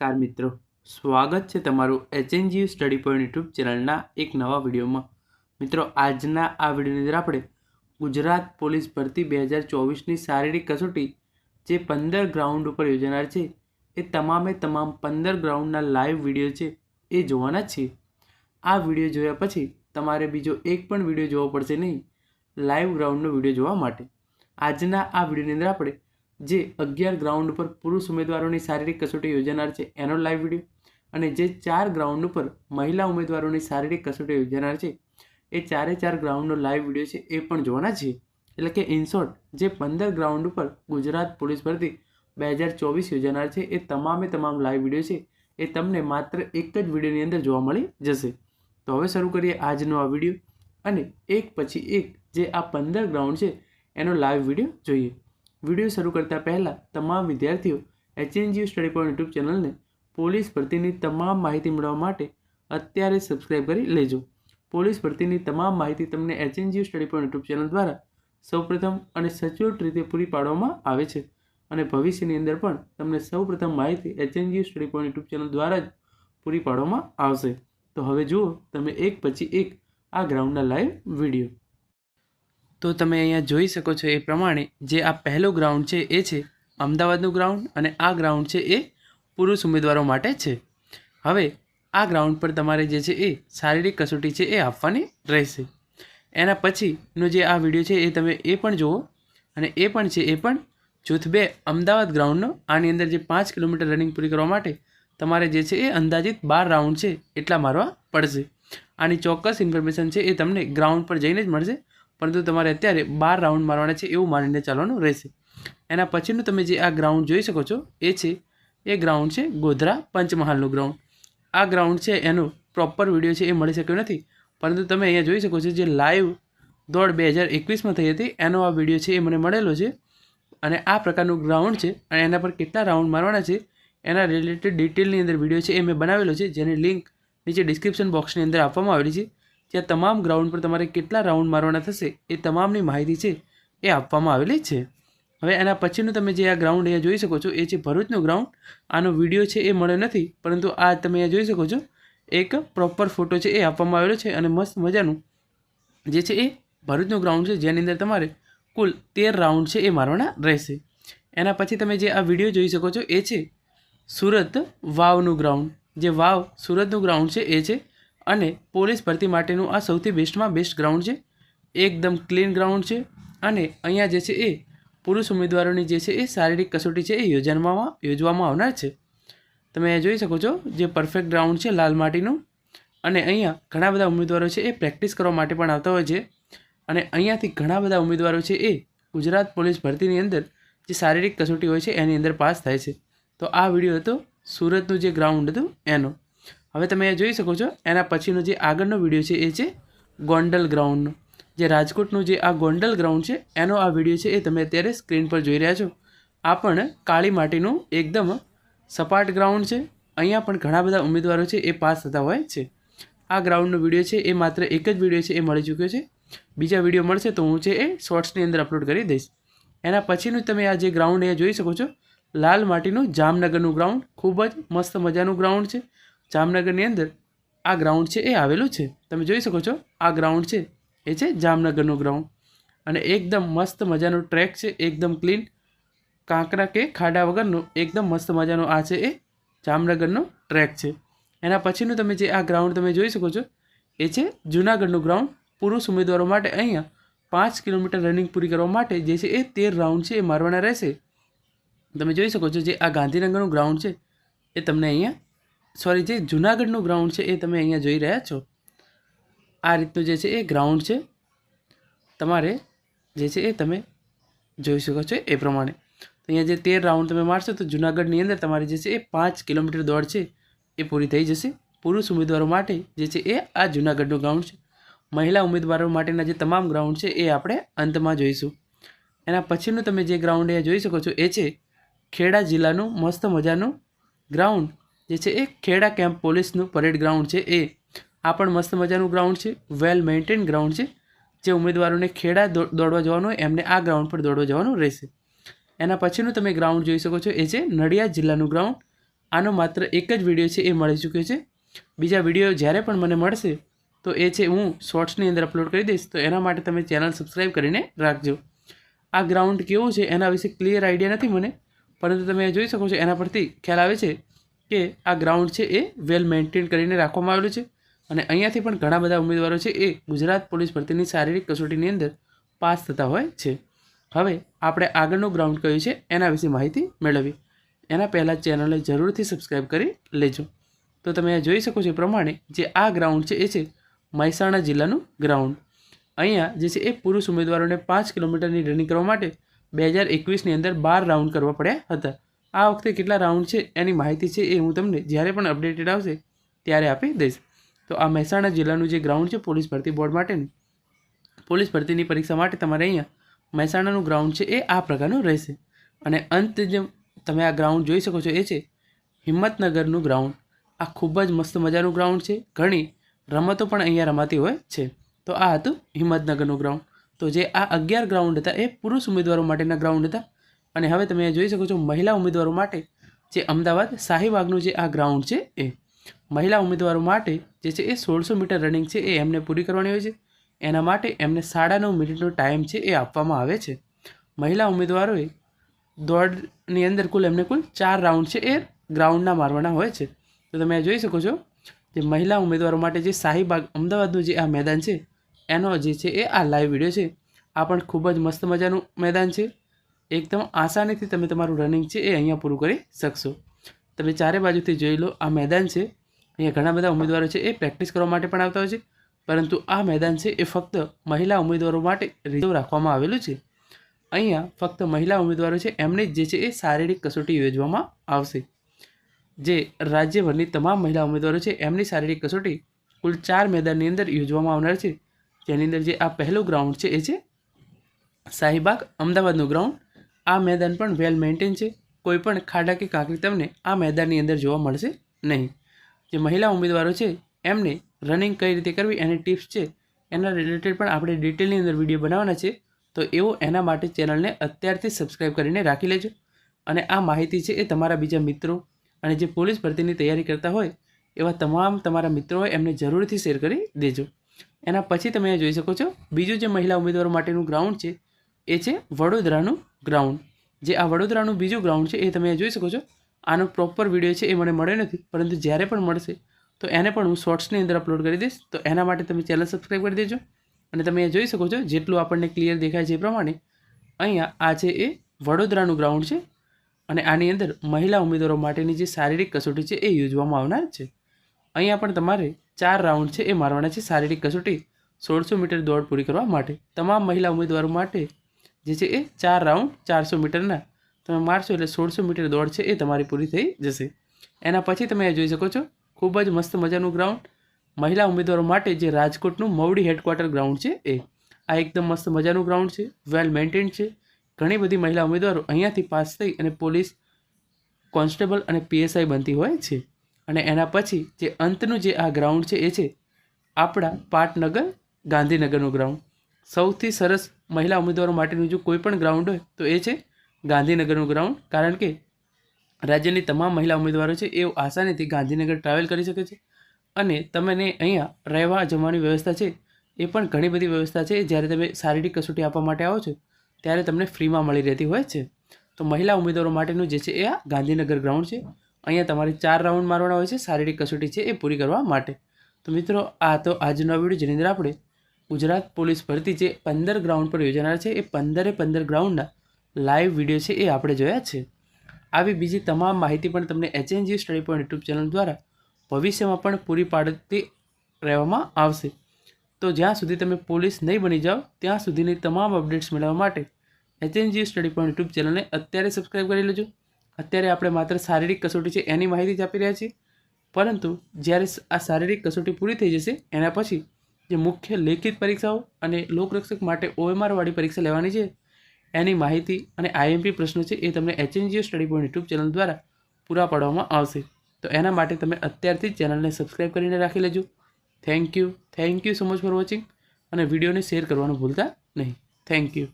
નમસ્કાર મિત્રો. સ્વાગત છે તમારું એચએનજીયુ સ્ટડી પોઈન્ટ યુટ્યુબ ચેનલના એક નવા વિડીયોમાં. મિત્રો, આજના આ વિડીયોની અંદર આપણે ગુજરાત પોલીસ ભરતી બે હજાર ચોવીસની શારીરિક કસોટી જે પંદર ગ્રાઉન્ડ ઉપર યોજાનાર છે, એ તમામે તમામ પંદર ગ્રાઉન્ડના લાઈવ વીડિયો છે, એ જોવાના જ છે. આ વીડિયો જોયા પછી તમારે બીજો એક પણ વીડિયો જોવો પડશે નહીં, લાઈવ ગ્રાઉન્ડનો વીડિયો જોવા માટે. આજના આ વિડીયોની અંદર આપણે જે અગિયાર ગ્રાઉન્ડ ઉપર પુરુષ ઉમેદવારોની શારીરિક કસોટી યોજાનાર છે, એનો લાઈવ વીડિયો અને જે ચાર ગ્રાઉન્ડ ઉપર મહિલા ઉમેદવારોની શારીરિક કસોટી યોજાનાર છે, એ ચારે ચાર ગ્રાઉન્ડનો લાઈવ વીડિયો છે, એ પણ જોવાના છે. એટલે કે ઇન શોર્ટ જે પંદર ગ્રાઉન્ડ ઉપર ગુજરાત પોલીસ ભરતી બે હજાર ચોવીસ યોજાનાર છે, એ તમામે તમામ લાઈવ વીડિયો છે, એ તમને માત્ર એક જ વિડીયોની અંદર જોવા મળી જશે. તો હવે શરૂ કરીએ આજનો આ વીડિયો અને એક પછી એક જે આ પંદર ગ્રાઉન્ડ છે, એનો લાઈવ વીડિયો જોઈએ. વીડિયો શરૂ કરતા પહેલાં તમામ વિદ્યાર્થીઓ એચએનજીયુ સ્ટડી પોઈન્ટ યુટ્યુબ ચેનલને પોલીસ ભરતીની તમામ માહિતી મેળવવા માટે અત્યારે સબસ્ક્રાઈબ કરી લેજો. પોલીસ ભરતીની તમામ માહિતી તમને HNGU study point YouTube channel દ્વારા સૌપ્રથમ અને સચોટ રીતે પૂરી પાડવામાં આવે છે. અને ભવિષ્યની અંદર પણ તમને સૌપ્રથમ માહિતી HNGU study point YouTube channel દ્વારા જ પૂરી પાડવામાં આવશે. તો હવે જુઓ તમે એક પછી એક આ ગ્રાઉન્ડના લાઈવ વીડિયો. તો તમે અહીંયા જોઈ શકો છો એ પ્રમાણે જે આ પહેલો ગ્રાઉન્ડ છે એ છે અમદાવાદનું ગ્રાઉન્ડ અને આ ગ્રાઉન્ડ છે એ પુરુષ ઉમેદવારો માટે છે. હવે આ ગ્રાઉન્ડ પર તમારે જે છે એ શારીરિક કસોટી છે એ આપવાની રહેશે. એના પછીનો જે આ વીડિયો છે એ તમે એ પણ જુઓ અને એ પણ છે એ પણ જૂથ બે અમદાવાદ ગ્રાઉન્ડનો આની અંદર જે પાંચ કિલોમીટર રનિંગ પૂરી કરવા માટે તમારે જે છે એ અંદાજિત બાર રાઉન્ડ છે એટલા મારવા પડશે. આની ચોક્કસ ઇન્ફોર્મેશન છે એ તમને ગ્રાઉન્ડ પર જઈને જ મળશે. પરંતુ તમારે અત્યારે બાર રાઉન્ડ મારવાના છે એવું માનીને ચાલવાનું રહેશે. એના પછીનું તમે જે આ ગ્રાઉન્ડ જોઈ શકો છો, એ છે, એ ગ્રાઉન્ડ છે ગોધરા પંચમહાલનું ગ્રાઉન્ડ આ ગ્રાઉન્ડ છે, એનો પ્રોપર વીડિયો છે, એ મળી શક્યો નથી. પરંતુ તમે અહીંયા જોઈ શકો છો જે લાઈવ દોડ બે હજાર એકવીસમાં થઈ હતી, એનો આ વીડિયો છે, એ મને મળેલો છે. અને આ પ્રકારનું ગ્રાઉન્ડ છે, અને એના પર કેટલા રાઉન્ડ મારવાના છે, એના રિલેટેડ ડિટેલની અંદર વીડિયો છે, એ મેં બનાવેલો છે, જેની લિંક નીચે ડિસ્ક્રિપ્શન બોક્સની અંદર આપવામાં આવેલી છે. જ્યાં તમામ ગ્રાઉન્ડ પર તમારે કેટલા રાઉન્ડ મારવાના થશે એ તમામની માહિતી છે એ આપવામાં આવેલી છે. હવે એના પછીનું તમે જે આ ગ્રાઉન્ડ અહીંયા જોઈ શકો છો, એ છે ભરૂચનું ગ્રાઉન્ડ આનો વીડિયો છે એ મળ્યો નથી, પરંતુ આ તમે અહીંયા જોઈ શકો છો. એક પ્રોપર ફોટો છે એ આપવામાં આવેલો છે અને મસ્ત મજાનું જે છે એ ભરૂચનું ગ્રાઉન્ડ છે, જેની અંદર તમારે કુલ તેર રાઉન્ડ છે એ મારવાના રહેશે. એના પછી તમે જે આ વીડિયો જોઈ શકો છો, એ છે સુરત વાવનું ગ્રાઉન્ડ જે વાવ સુરતનું ગ્રાઉન્ડ છે એ છે અને પોલીસ ભરતી માટેનું આ સૌથી બેસ્ટમાં બેસ્ટ ગ્રાઉન્ડ છે. એકદમ ક્લીન ગ્રાઉન્ડ છે અને અહીંયા જે છે એ પુરુષ ઉમેદવારોની જે છે એ શારીરિક કસોટી છે એ યોજવામાં યોજવામાં આવનાર છે. તમે જોઈ શકો છો જે પરફેક્ટ ગ્રાઉન્ડ છે લાલ માટીનું અને અહીંયા ઘણા બધા ઉમેદવારો છે એ પ્રેક્ટિસ કરવા માટે પણ આવતા હોય છે. અને અહીંયાથી ઘણા બધા ઉમેદવારો છે એ ગુજરાત પોલીસ ભરતીની અંદર જે શારીરિક કસોટી હોય છે એની અંદર પાસ થાય છે. તો આ વીડિયો હતો સુરતનું જે ગ્રાઉન્ડ હતું એનો. હવે તમે અહીંયા જોઈ શકો છો, એના પછીનો જે આગળનો વીડિયો છે એ છે ગોંડલ ગ્રાઉન્ડનો. જે રાજકોટનું જે આ ગોંડલ ગ્રાઉન્ડ છે, એનો આ વીડિયો છે એ તમે અત્યારે સ્ક્રીન પર જોઈ રહ્યા છો. આ પણ કાળી માટીનું એકદમ સપાટ ગ્રાઉન્ડ છે. અહીંયા પણ ઘણા બધા ઉમેદવારો છે એ પાસ થતા હોય છે. આ ગ્રાઉન્ડનો વીડિયો છે એ માત્ર એક જ વીડિયો છે, એ મળી ચૂક્યો છે. બીજા વીડિયો મળશે તો હું છે એ શોર્ટ્સની અંદર અપલોડ કરી દઈશ. એના પછીનું તમે આ જે ગ્રાઉન્ડ અહીંયા જોઈ શકો છો, લાલ માટીનું જામનગરનું ગ્રાઉન્ડ, ખૂબ જ મસ્ત મજાનું ગ્રાઉન્ડ છે. જામનગરની અંદર આ ગ્રાઉન્ડ છે એ આવેલું છે. તમે જોઈ શકો છો, આ ગ્રાઉન્ડ છે, એ છે જામનગરનું ગ્રાઉન્ડ અને એકદમ મસ્ત મજાનો ટ્રેક છે, એકદમ ક્લીન કાંકરા કે ખાડા વગરનું એકદમ મસ્ત મજાનો આ છે એ જામનગરનો ટ્રેક છે. એના પછીનું તમે જે આ ગ્રાઉન્ડ તમે જોઈ શકો છો, એ છે જૂનાગઢનું ગ્રાઉન્ડ પુરુષ ઉમેદવારો માટે અહીંયા પાંચ કિલોમીટર રનિંગ પૂરી કરવા માટે જે છે એ તેર રાઉન્ડ છે, એ મારવાના રહેશે. તમે જોઈ શકો છો જે આ ગાંધીનગરનું ગ્રાઉન્ડ છે, એ તમને અહીંયા સોરી જે જુનાગઢનું ગ્રાઉન્ડ છે એ તમે અહીંયા જોઈ રહ્યા છો. આ રીતનું જે છે એ ગ્રાઉન્ડ છે. તમારે જે છે એ તમે જોઈ શકો છો એ પ્રમાણે. તો અહીંયા જે તેર રાઉન્ડ તમે મારશો તો જુનાગઢની અંદર તમારી જે છે એ પાંચ કિલોમીટર દોડ છે એ પૂરી થઈ જશે. પુરુષ ઉમેદવારો માટે જે છે એ આ જુનાગઢનું ગ્રાઉન્ડ છે. મહિલા ઉમેદવારો માટેના જે તમામ ગ્રાઉન્ડ છે એ આપણે અંતમાં જોઈશું. એના પછીનું તમે જે ગ્રાઉન્ડ અહીંયા જોઈ શકો છો એ છે ખેડા જિલ્લાનું મસ્ત મજાનું ગ્રાઉન્ડ જે છે એ ખેડા કેમ્પ પોલીસનું પરેડ ગ્રાઉન્ડ છે એ. આ પણ મસ્ત મજાનું ગ્રાઉન્ડ છે વેલ મેન્ટેન ગ્રાઉન્ડ છે, જે ઉમેદવારોને ખેડા દોડવા જવાનું હોય એમને આ ગ્રાઉન્ડ પર દોડવા જવાનું રહેશે. એના પછીનું તમે ગ્રાઉન્ડ જોઈ શકો છો, એ છે નડિયાદ જિલ્લાનું ગ્રાઉન્ડ આનો માત્ર એક જ વીડિયો છે, એ મળી ચૂક્યો છે. બીજા વીડિયો જ્યારે પણ મને મળશે, તો એ છે હું શોર્ટ્સની અંદર અપલોડ કરી દઈશ, તો એના માટે તમે ચેનલ સબસ્ક્રાઈબ કરીને રાખજો. આ ગ્રાઉન્ડ કેવું છે, એના વિશે ક્લિયર આઈડિયા નથી મને, પરંતુ તમે જોઈ શકો છો, એના પરથી ખ્યાલ આવે છે કે આ ગ્રાઉન્ડ છે એ વેલ મેન્ટેન કરીને રાખવામાં આવેલું છે. અને અહીંયાથી પણ ઘણા બધા ઉમેદવારો છે એ ગુજરાત પોલીસ ભરતીની શારીરિક કસોટીની અંદર પાસ થતા હોય છે. હવે આપણે આગળનું ગ્રાઉન્ડ કયું છે એના વિશે માહિતી મેળવી એના પહેલાં ચેનલને જરૂરથી સબસ્ક્રાઈબ કરી લેજો. તો તમે જોઈ શકો છો પ્રમાણે જે આ ગ્રાઉન્ડ છે એ છે મહેસાણા જિલ્લાનું ગ્રાઉન્ડ અહીંયા જે છે એ પુરુષ ઉમેદવારોને પાંચ કિલોમીટરની રનિંગ કરવા માટે બે હજાર એકવીસની અંદર બાર રાઉન્ડ કરવા પડ્યા હતા. આ વખતે કેટલા રાઉન્ડ છે એની માહિતી છે એ હું તમને જ્યારે પણ અપડેટેડ આવશે ત્યારે આપી દઈશ. તો આ મહેસાણા જિલ્લાનું જે ગ્રાઉન્ડ છે પોલીસ ભરતી બોર્ડ માટેની, પોલીસ ભરતીની પરીક્ષા માટે તમારે અહીંયા મહેસાણાનું ગ્રાઉન્ડ છે એ આ પ્રકારનું રહેશે. અને અંત જે તમે આ ગ્રાઉન્ડ જોઈ શકો છો એ છે હિંમતનગરનું ગ્રાઉન્ડ આ ખૂબ જ મસ્ત મજાનું ગ્રાઉન્ડ છે. ઘણી રમતો પણ અહીંયા રમાતી હોય છે. તો આ હતું હિંમતનગરનું ગ્રાઉન્ડ તો જે આ અગિયાર ગ્રાઉન્ડ હતા એ પુરુષ ઉમેદવારો માટેના ગ્રાઉન્ડ હતા. અને હવે તમે જોઈ શકો છો મહિલા ઉમેદવારો માટે જે અમદાવાદ શાહીબાગનું જે આ ગ્રાઉન્ડ છે એ. મહિલા ઉમેદવારો માટે જે છે એ સોળસો મીટર રનિંગ છે એ એમને પૂરી કરવાની હોય છે. એના માટે એમને સાડા નવ મિનિટનો ટાઈમ છે એ આપવામાં આવે છે. મહિલા ઉમેદવારોએ દોડની અંદર કુલ એમને કુલ ચાર રાઉન્ડ છે એ ગ્રાઉન્ડના મારવાના હોય છે. તો તમે જોઈ શકો છો જે મહિલા ઉમેદવારો માટે જે શાહીબાગ અમદાવાદનું જે આ મેદાન છે, એનો જે છે એ આ લાઈવ વીડિયો છે. આ પણ ખૂબ જ મસ્ત મજાનું મેદાન છે. એકદમ આસાનીથી તમે તમારું રનિંગ છે એ અહીંયા પૂરું કરી શકશો. તમે ચારે બાજુથી જોઈ લો, આ મેદાન છે. અહીંયા ઘણા બધા ઉમેદવારો છે, એ પ્રેક્ટિસ કરવા માટે પણ આવતા હોય છે. પરંતુ આ મેદાન છે, એ ફક્ત મહિલા ઉમેદવારો માટે રિઝર્વ રાખવામાં આવેલું છે. અહીંયા ફક્ત મહિલા ઉમેદવારો છે, એમને જ છે એ શારીરિક કસોટી યોજવામાં આવશે. જે રાજ્યભરની તમામ મહિલા ઉમેદવારો છે, એમની શારીરિક કસોટી કુલ ચાર મેદાનની અંદર યોજવામાં આવનાર છે. જેની અંદર જે આ પહેલું ગ્રાઉન્ડ છે, એ છે શાહીબાગ અમદાવાદનું ગ્રાઉન્ડ આ મેદાન પણ વેલ મેન્ટેન છે. કોઈપણ ખાડા કે કાંકરી તમને આ મેદાનની અંદર જોવા મળશે નહીં. જે મહિલા ઉમેદવારો છે, એમને રનિંગ કઈ રીતે કરવી એની ટિપ્સ છે, એના રિલેટેડ પણ આપણે ડિટેલની અંદર વીડિયો બનાવવાના છે. તો એવો એના માટે ચેનલને અત્યારથી સબસ્ક્રાઈબ કરીને રાખી લેજો. અને આ માહિતી છે એ તમારા બીજા મિત્રો અને જે પોલીસ ભરતીની તૈયારી કરતા હોય, એવા તમામ તમારા મિત્રો હોય એમને જરૂરથી શેર કરી દેજો. એના પછી તમે જોઈ શકો છો, બીજું જે મહિલા ઉમેદવારો માટેનું ગ્રાઉન્ડ છે એ છે વડોદરાનું ગ્રાઉન્ડ જે આ વડોદરાનું બીજું ગ્રાઉન્ડ છે એ તમે જોઈ શકો છો. આનો પ્રોપર વીડિયો છે એ મને મળ્યો નથી, પરંતુ જ્યારે પણ મળશે, તો એને પણ હું શોર્ટ્સની અંદર અપલોડ કરી દઈશ. તો એના માટે તમે ચેનલ સબસ્ક્રાઈબ કરી દેજો. અને તમે એ જોઈ શકો છો, જેટલું આપણને ક્લિયર દેખાય છે એ પ્રમાણે, અહીંયા આ છે એ વડોદરાનું ગ્રાઉન્ડ છે. અને આની અંદર મહિલા ઉમેદવારો માટેની જે શારીરિક કસોટી છે એ યોજવામાં આવનાર છે. અહીંયા પણ તમારે ચાર રાઉન્ડ છે એ મારવાના છે શારીરિક કસોટી. સોળસો મીટર દોડ પૂરી કરવા માટે. તમામ મહિલા ઉમેદવારો માટે જે છે એ ચાર રાઉન્ડ ચારસો મીટરના. તમે મારશો એટલે સોળસો મીટર દોડ છે એ તમારી પૂરી થઈ જશે. એના પછી તમે એ જોઈ શકો છો, ખૂબ જ મસ્ત મજાનું ગ્રાઉન્ડ મહિલા ઉમેદવારો માટે જે રાજકોટનું મવડી હેડક્વાર્ટર ગ્રાઉન્ડ છે એ. આ એકદમ મસ્ત મજાનું ગ્રાઉન્ડ છે વેલ મેન્ટેન છે. ઘણી બધી મહિલા ઉમેદવારો અહીંયાથી પાસ થઈ અને પોલીસ કોન્સ્ટેબલ અને પીએસઆઈ બનતી હોય છે. અને એના પછી જે અંતનું જે આ ગ્રાઉન્ડ છે એ છે, આપણા પાટનગર ગાંધીનગરનું ગ્રાઉન્ડ સૌથી સરસ મહિલા ઉમેદવારો માટેનું જો કોઈ પણ ગ્રાઉન્ડ હોય, તો એ છે ગાંધીનગરનું ગ્રાઉન્ડ કારણ કે રાજ્યની તમામ મહિલા ઉમેદવારો છે, એ આસાનીથી ગાંધીનગર ટ્રાવેલ કરી શકે છે. અને તમને અહીંયા રહેવા જમવાની વ્યવસ્થા છે, એ પણ ઘણી બધી વ્યવસ્થા છે. જ્યારે તમે શારીરિક કસોટી આપવા માટે આવો છો, ત્યારે તમને ફ્રીમાં મળી રહેતી હોય છે. તો મહિલા ઉમેદવારો માટેનું જે છે, એ આ ગાંધીનગર ગ્રાઉન્ડ છે. અહીંયા તમારે ચાર રાઉન્ડ મારવાના હોય છે. શારીરિક કસોટી છે, એ પૂરી કરવા માટે. તો મિત્રો, આ તો આજનો વીડિયો જેની અંદર આપણે ગુજરાત પોલીસ ભરતી જે પંદર ગ્રાઉન્ડ પર યોજાનાર છે, એ પંદરે પંદર ગ્રાઉન્ડના લાઈવ વીડિયો છે, એ આપણે જોયા છે. આવી બીજી તમામ માહિતી પણ તમને HNG study point YouTube channel દ્વારા ભવિષ્યમાં પણ પૂરી પાડતી રહેવામાં આવશે. તો જ્યાં સુધી તમે પોલીસ નહીં બની જાઓ, ત્યાં સુધીની તમામ અપડેટ્સ મેળવવા માટે એચએનજી સ્ટડી પોઈન્ટ યુટ્યુબ ચેનલને અત્યારે સબસ્ક્રાઈબ કરી લેજો. અત્યારે આપણે માત્ર શારીરિક કસોટી છે, એની માહિતી જ આપી રહ્યા છીએ. પરંતુ જ્યારે આ શારીરિક કસોટી પૂરી થઈ જશે, એના પછી જે મુખ્ય લેખિત પરીક્ષાઓ અને લોકરક્ષક માટે ઓએમઆરવાળી પરીક્ષા લેવાની છે, એની માહિતી અને આઈએમપી પ્રશ્નો છે એ તમને HNGO study point YouTube channel દ્વારા પૂરા પાડવામાં આવશે. તો એના માટે તમે અત્યારથી જ ચેનલને સબસ્ક્રાઈબ કરીને રાખી લેજો. Thank you thank you so much for watching અને વિડીયોને શેર કરવાનું ભૂલતા નહીં. Thank you